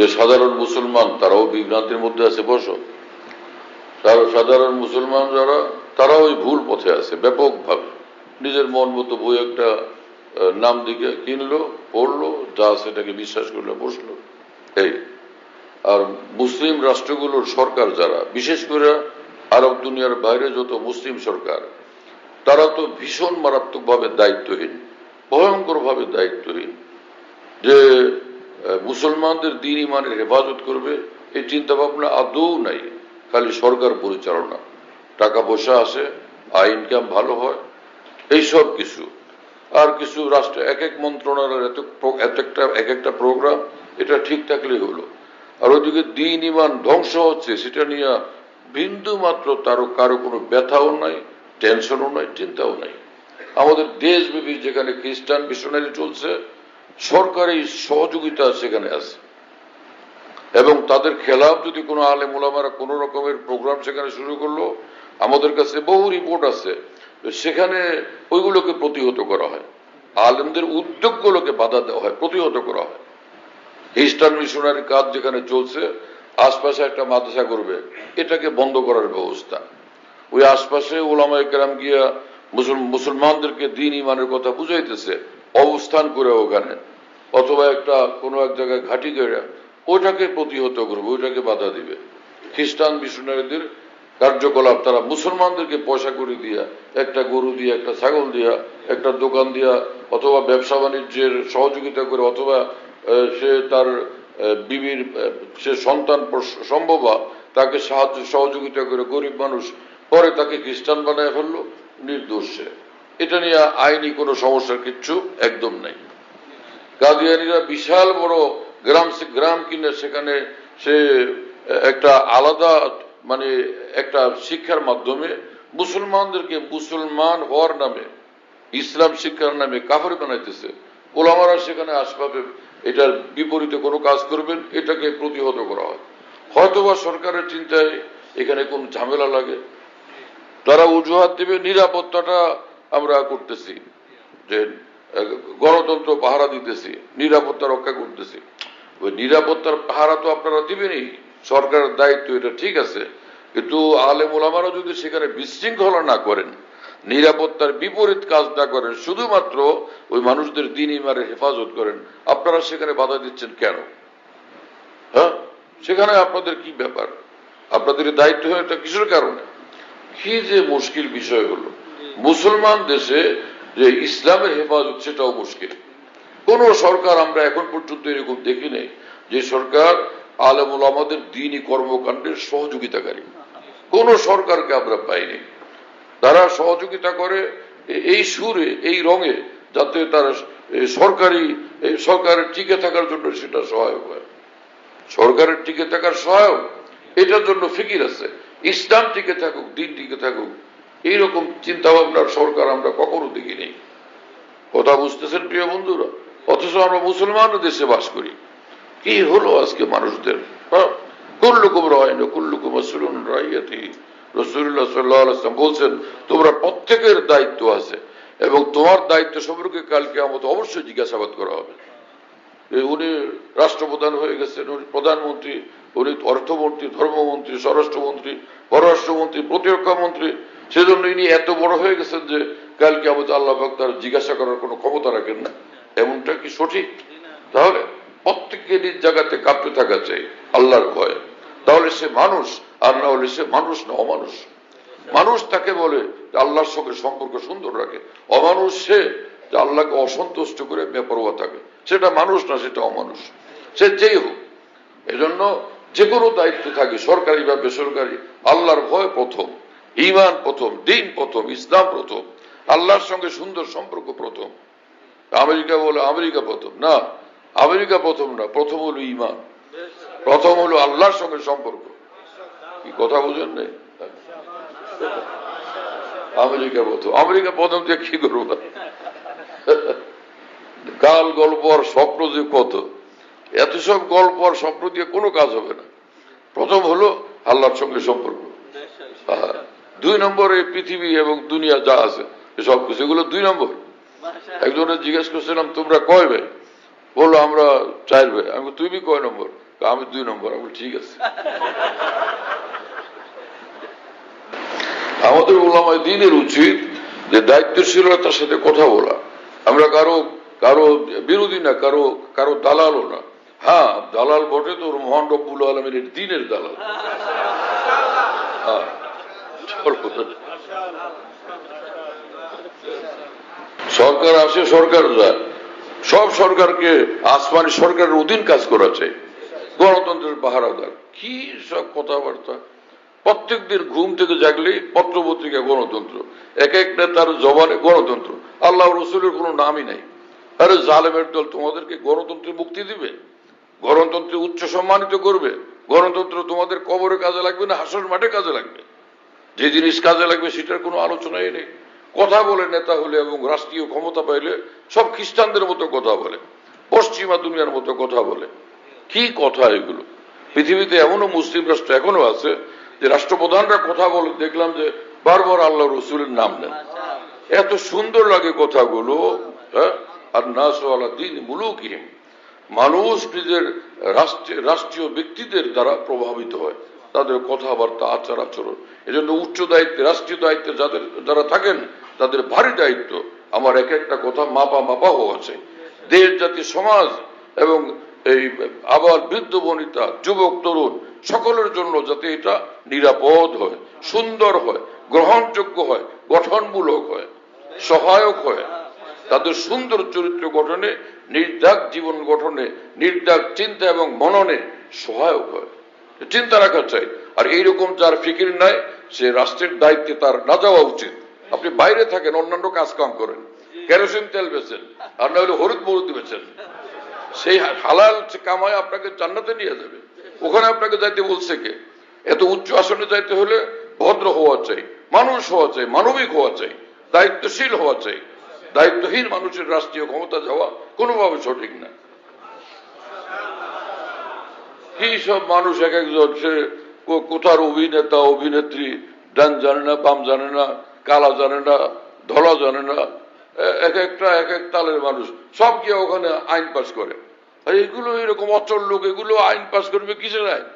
যে সাধারণ মুসলমান, তারাও বিভ্রান্তির মধ্যে আছে, বসো। সাধারণ মুসলমান যারা তারা ওই ভুল পথে আছে, ব্যাপকভাবে। নিজের মন মতো বই একটা নাম দিকে কিনলো, পড়ল, যা সেটাকে বিশ্বাস করল, বসল। এই। আর মুসলিম রাষ্ট্রগুলোর সরকার যারা, বিশেষ করে আরব দুনিয়ার বাইরে যত মুসলিম সরকার, তারা তো ভীষণ মারাত্মকভাবে দায়িত্বহীন, ভয়ঙ্করভাবে দায়িত্বহীন। যে মুসলমানদের দিন ইমানের হেফাজত করবে, এই চিন্তা ভাবনা আদৌ নাই। খালি সরকার পরিচালনা। টাকা পয়সা আসে আয় ইনকাম ভালো হয় এইসব কিছু। আর কিছু রাষ্ট্র, এক এক মন্ত্রণালয়ের এত এত একটা, এক একটা প্রোগ্রাম এটা ঠিক থাকলেই হলো। আর ওইদিকে দিন ইমান ধ্বংস হচ্ছে, সেটা নিয়ে বিন্দু মাত্র তারও কারও কোনো ব্যথাও নাই টেনশনও নাই, চিন্তাও নাই। আমাদের দেশব্যাপী যেখানে খ্রিস্টান মিশনারি চলছে সরকারি সহযোগিতা সেখানে আছে। এবং তাদের খেলাফ যদি কোনো আলেম ওলামারা কোনো রকমের প্রোগ্রাম সেখানে শুরু করল, আমাদের কাছে বহু রিপোর্ট আছে সেখানে ওইগুলোকে প্রতিহত করা হয়। আলেমদের উদ্যোগগুলোকে বাধা দেওয়া হয়, প্রতিহত করা হয়। খ্রিস্টান মিশনারি কাজ যেখানে চলছে, আশপাশে একটা মাদ্রাসা করবে, এটাকে বন্ধ করার ব্যবস্থা। ওই আশপাশে ওলামা একরাম গিয়া মুসল- মুসলমানদেরকে দিন ইমানের কথা বুঝাইতেছে অবস্থান করে ওখানে অথবা একটা কোনো এক জায়গায় ঘাঁটি গেড়া ওইটাকে প্রতিহত করবে, ওইটাকে বাধা দিবে খ্রিস্টান মিশনারিদের কার্যকলাপ, তারা মুসলমানদেরকে পয়সা করে দিয়া, একটা গরু দিয়া, একটা ছাগল দিয়া, একটা দোকান দিয়া, অথবা ব্যবসা বাণিজ্যের সহযোগিতা করে, অথবা সে তার বিবির সে সন্তান সম্ভব, তাকে সাহায্য, সহযোগিতা করে গরিব মানুষ, পরে তাকে খ্রিস্টান বানায় ফেলল, নির্দোষ। এটা নিয়ে আইনি কোনো সমস্যার কিচ্ছু একদম নাই। কাদিয়ানিরা বিশাল বড় গ্রাম গ্রাম কিনে সেখানে সে একটা আলাদা মানে একটা শিক্ষার মাধ্যমে মুসলমানদেরকে মুসলমান হওয়ার নামে, ইসলাম শিক্ষার নামে কাফের বানাইতেছে। ওলামারা সেখানে আসবাবে, এটার বিপরীতে কোনো কাজ করবেন, এটাকে প্রতিহত করা হয়। হয়তোবা সরকারের চিন্তায় এখানে কোন ঝামেলা লাগে। তারা অজুহাত দেবে, নিরাপত্তাটা আমরা করতেছি, যে গণতন্ত্র পাহারা দিতেছি, নিরাপত্তা রক্ষা করতেছি। ওই নিরাপত্তার পাহারা তো আপনারা দিবেনই, সরকারের দায়িত্ব, এটা ঠিক আছে। কিন্তু আলেম ওলামারা যদি সেখানে বিশৃঙ্খলা না করেন, নিরাপত্তার বিপরীত কাজ না করেন, শুধুমাত্র ওই মানুষদের দিন ইমারের হেফাজত করেন, আপনারা সেখানে বাধা দিচ্ছেন কেন? হ্যাঁ? সেখানে আপনাদের কি ব্যাপার? আপনাদের দায়িত্ব হয় এটা কিসের কারণে? কি যে মুশকিল বিষয় হলো। মুসলমান দেশে যে ইসলামের হেফাজত, সেটাও মুশকিল। কোন সরকার আমরা এখন পর্যন্ত এরকম দেখি নেই যে সরকার আলমুল আমাদের দিনই কর্মকাণ্ডের সহযোগিতাকারী। কোন সরকারকে আমরা পাইনি। তারা সহযোগিতা করে এই সুরে, এই রঙে, যাতে তারা সরকারি সরকারের টিকে থাকার জন্য সেটা সহায়ক হয়। সরকারের টিকে থাকার সহায়ক, এটার জন্য ফিকির আছে। ইসলাম টিকে থাকুক, দিন টিকে থাকুক এইরকম চিন্তা ভাবনার সরকার আমরা কখনো দেখি নেই। কথা বুঝতেছেন প্রিয় বন্ধুরা? অথচ আমরা মুসলমান দেশে বাস করি। কি হলো আজকে মানুষদের? হ্যাঁ? কুল্লুকুম রায় কুল্লুকুম আসলুন রাইয়াতি। রসুল্লাহ সাল্লাহ বলছেন, তোমরা প্রত্যেকের দায়িত্ব আছে এবং তোমার দায়িত্ব সম্পর্কে কালকে আমাদের অবশ্যই জিজ্ঞাসাবাদ করা হবে। উনি রাষ্ট্রপ্রধান হয়ে গেছেন, উনি প্রধানমন্ত্রী, উনি অর্থমন্ত্রী, ধর্মমন্ত্রী, স্বরাষ্ট্রমন্ত্রী, পররাষ্ট্রমন্ত্রী প্রতিরক্ষা মন্ত্রী সেজন্য ইনি এত বড় হয়ে গেছেন যে কালকে আমাদের আল্লাহ তার জিজ্ঞাসা করার কোনো ক্ষমতা রাখেন না। এমনটা কি সঠিক? তাহলে প্রত্যেককে নিজ জায়গাতে কাঁপতে থাকা চাই, আল্লাহর ভয়ে। তাহলে সে মানুষ, আর না হলে সে মানুষ না অমানুষ। মানুষ তাকে বলে আল্লাহর সঙ্গে সম্পর্ক সুন্দর রাখে। অমানুষ সে আল্লাহকে অসন্তুষ্ট করে বেপরোয়া থাকে। সেটা মানুষ না, সেটা অমানুষ। সে যেই হোক, এজন্য যে কোনো দায়িত্ব থাকে, সরকারি বা বেসরকারি, আল্লাহর ভয় প্রথম। ইমান প্রথম, দিন প্রথম, ইসলাম প্রথম, আল্লাহর সঙ্গে সুন্দর সম্পর্ক প্রথম। আমেরিকা বলে, আমেরিকা প্রথম। না, আমেরিকা প্রথম না, প্রথম হলো ইমান প্রথম হলো আল্লাহর সঙ্গে সম্পর্ক। কি কথা বুঝেন নেই? আমেরিকা প্রথম। আমেরিকা প্রথম দিয়ে কি করব? কাল, গল্প আর স্বপ্ন যে কত? এত সব গল্প আর স্বপ্ন দিয়ে কোনো কাজ হবে না। প্রথম হলো আল্লাহর সঙ্গে সম্পর্ক। হ্যাঁ। দুই নম্বর এই পৃথিবী এবং দুনিয়া যা আছে সব কিছু এগুলো দুই নম্বর। একজনের জিজ্ঞেস করছিলাম তোমরা কয় ভাই? বলল আমরা চার ভাই। আমি তুমি কয় নম্বর? আমি দুই নম্বর। আমি ঠিক আছে। আমাদের ওলামায় দিনের উচিত যে দায়িত্বশীলতার সাথে কথা বলা। আমরা কারও কারও বিরোধী না কারও কারও দালালও না। হ্যাঁ দালাল বটে তোর মহান রব্বুল আলমের দিনের দালাল। হ্যাঁ। সরকার আসে, সরকার যায়। সব সরকারকে, আসমানি সরকারের অধীন কাজ করা চাই গণতন্ত্রের পাহারাদার। কি সব কথাবার্তা? প্রত্যেক দিন ঘুম থেকে জাগলে পত্র পত্রিকা গণতন্ত্র। এক এক নেতার জবানে গণতন্ত্র। আল্লাহ রসুলের কোনো নামই নাই। আরে জালেমের দল তোমাদেরকে গণতন্ত্রে মুক্তি দিবে? গণতন্ত্রে উচ্চ সম্মানিত করবে? গণতন্ত্র তোমাদের কবরে কাজে লাগবে না, হাসর মাঠে কাজে লাগবে? যে জিনিস কাজে লাগবে সেটার কোনো আলোচনাই নেই। কথা বলে নেতা হলে এবং রাষ্ট্রীয় ক্ষমতা পাইলে সব খ্রিস্টানদের মতো কথা বলে, পশ্চিমা দুনিয়ার মতো কথা বলে। কি কথা এগুলো? পৃথিবীতে এমনও মুসলিম রাষ্ট্র এখনও আছে যে রাষ্ট্রপ্রধানরা কথা বলে, দেখলাম যে বারবার আল্লাহ রসুলের নাম নেন। এত সুন্দর লাগে কথাগুলো হ্যাঁ? আর নাস দিন মুলুকিহীন মানুষ নিজের রাষ্ট্রে- রাষ্ট্রীয় ব্যক্তিদের দ্বারা প্রভাবিত হয়। তাদের কথাবার্তা, আচার আচরণ। এজন্য উচ্চ দায়িত্বে, রাষ্ট্রীয় দায়িত্বে যাদের, যারা থাকেন, তাদের ভারী দায়িত্ব। আমার এক একটা কথা মাপা মাপা হওয়া চাই দেশ, জাতি, সমাজ এবং এই আবার বৃদ্ধ, বনিতা, যুবক, তরুণ, সকলের জন্য যাতে এটা নিরাপদ হয়, সুন্দর হয়, গ্রহণযোগ্য হয়, গঠনমূলক হয়, সহায়ক হয়। তাদের সুন্দর চরিত্র গঠনে নির্দাগ জীবন গঠনে নির্দাগ চিন্তা এবং মননে সহায়ক হয়। চিন্তা রাখা চাই। আর এইরকম যার ফিকির নাই, সে রাষ্ট্রের দায়িত্বে তার না যাওয়া উচিত। আপনি বাইরে থাকেন, অন্যান্য কাজ কাম করেন। কেরোসিন তেল বেচেন, আর না হলে হলুদ মরুদি বেচেন। সেই হালাল কামায় আপনাকে জান্নাতে নিয়ে যাবে। ওখানে আপনাকে যাইতে বলছে কে? এত উচ্চ আসনে যাইতে হলে ভদ্র হওয়া চাই, মানুষ হওয়া চাই, মানবিক হওয়া চাই, দায়িত্বশীল হওয়া চাই। দায়িত্বহীন মানুষের রাষ্ট্রীয় ক্ষমতা যাওয়া কোনোভাবে সঠিক না। কি সব মানুষ এক একজন, সে কোথার অভিনেতা, অভিনেত্রী, ডান জানে না, বাম জানে না, কালা জানে না, ধলা জানে না এক একটা, এক এক তালের মানুষ, সব গিয়ে ওখানে আইন পাস করে। এগুলো এরকম অচল লোক, এগুলো আইন পাস করবে কিসের আইন?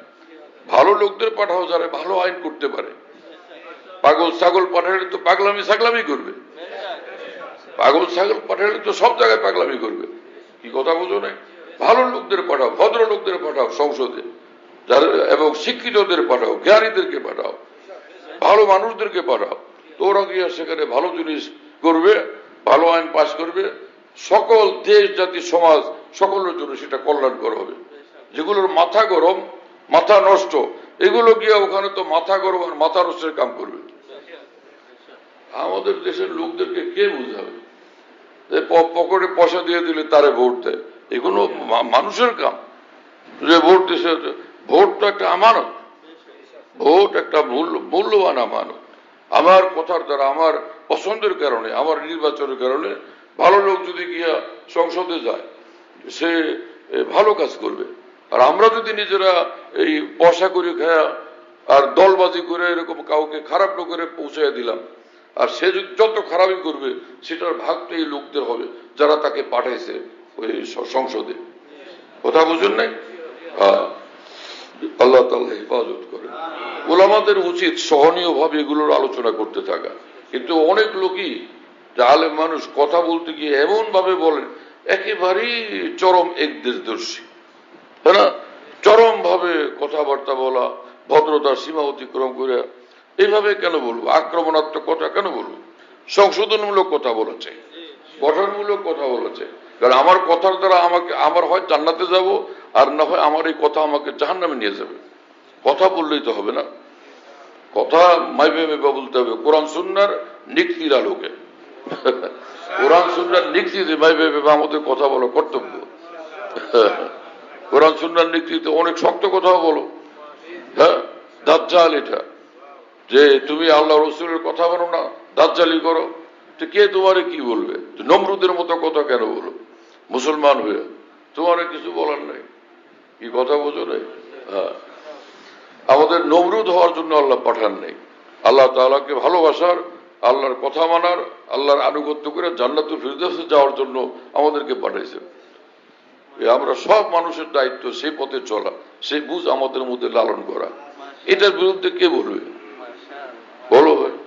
ভালো লোকদের পাঠাও যারা ভালো আইন করতে পারে। পাগল ছাগল পাঠালে তো পাগলামি ছাগলামি করবে। পাগল ছাগল পাঠালে তো সব জায়গায় পাগলামি করবে। কি কথা বোঝো নাই? ভালো লোকদের পাঠাও, ভদ্র লোকদের পাঠাও সংসদে এবং শিক্ষিতদের পাঠাও, জ্ঞানীদেরকে পাঠাও, ভালো মানুষদেরকে পাঠাও। তো ওরা গিয়ে সেখানে ভালো জিনিস করবে, ভালো আইন পাশ করবে। সকল দেশ, জাতি, সমাজ, সকলের জন্য সেটা কল্যাণকর হবে। যেগুলোর মাথা গরম, মাথা নষ্ট, এগুলো গিয়ে ওখানে তো মাথা গরম আর মাথা নষ্টের কাম করবে। আমাদের দেশের লোকদেরকে কে বুঝাবে? পকেটে পয়সা দিয়ে দিলে তারে ভোট দেয়। এগুলো মানুষের কাম। যে ভোট দিছে ভোট তো একটা আমানত। ভোট একটা মূল্যবান আমানত। আমার কথার দ্বারা, আমার পছন্দের কারণে, আমার নির্বাচনের কারণে ভালো লোক যদি গিয়া সংসদে যায়, সে ভালো কাজ করবে। আর আমরা যদি নিজেরা এই পয়সা করে খায়া আর দলবাজি করে এরকম কাউকে খারাপ লোকের পৌঁছায় দিলাম, আর সে যত খারাপই করবে, সেটার ভাগ তো এই লোকদের হবে, যারা তাকে পাঠাইছে। ওই সংসদে। কথা বুঝুন নাই? হ্যাঁ। আল্লাহ তাল্লাহ হেফাজত করেন। ওলামাদের উচিত সহনীয় ভাবে এগুলোর আলোচনা করতে থাকা। কিন্তু অনেক লোকই আলেম মানুষ কথা বলতে গিয়ে এমন ভাবে বলেন একেবারেই চরম একদেশদর্শী। তাই না? চরম ভাবে কথাবার্তা বলা ভদ্রতার সীমা অতিক্রম করে এইভাবে কেন বলব? আক্রমণাত্মক কথা কেন বলব? সংশোধনমূলক কথা বলা চাই। গঠনমূলক কথা বলা চাই। কারণ আমার কথার দ্বারা আমাকে, আমার হয় জান্নাতে যাব, আর না হয় আমার এই কথা আমাকে জাহান্নামে নিয়ে যাবে। কথা বললেই তো হবে না। কথা মাইবে মেবা বলতে হবে, কোরআন সুন্নার নিক্তির আলোকে কোরআন সুন্নার নিক্তি যে মাইবে মেবা আমাদের কথা বলা, কর্তব্য। কোরআন সুন্নার নিক্তিতে অনেক শক্ত কথা বলো। হ্যাঁ? দাজ্জাল এটা। যে তুমি আল্লাহ রসুলের কথা বলো না দাজ্জালি করো। তো কে তোমারে কি বলবে? নমরুদের মতো কথা কেন বলো? মুসলমান হয়ে। তোমার কিছু বলার নাই। কি কথা বোঝো নাই? হ্যাঁ। আমাদের নমরুদ হওয়ার জন্য আল্লাহ পাঠান নেই। আল্লাহ তাআলাকে ভালোবাসার, আল্লাহর কথা মানার, আল্লাহর আনুগত্য করে জান্নাতুল ফিরদৌসে যাওয়ার জন্য আমাদেরকে পাঠাইছেন। এ আমরা সব মানুষের দায়িত্ব সেই পথে চলা, সেই বুঝ আমাদের মধ্যে লালন করা। এটার বিরুদ্ধে কে বলবে? বলো ভাই।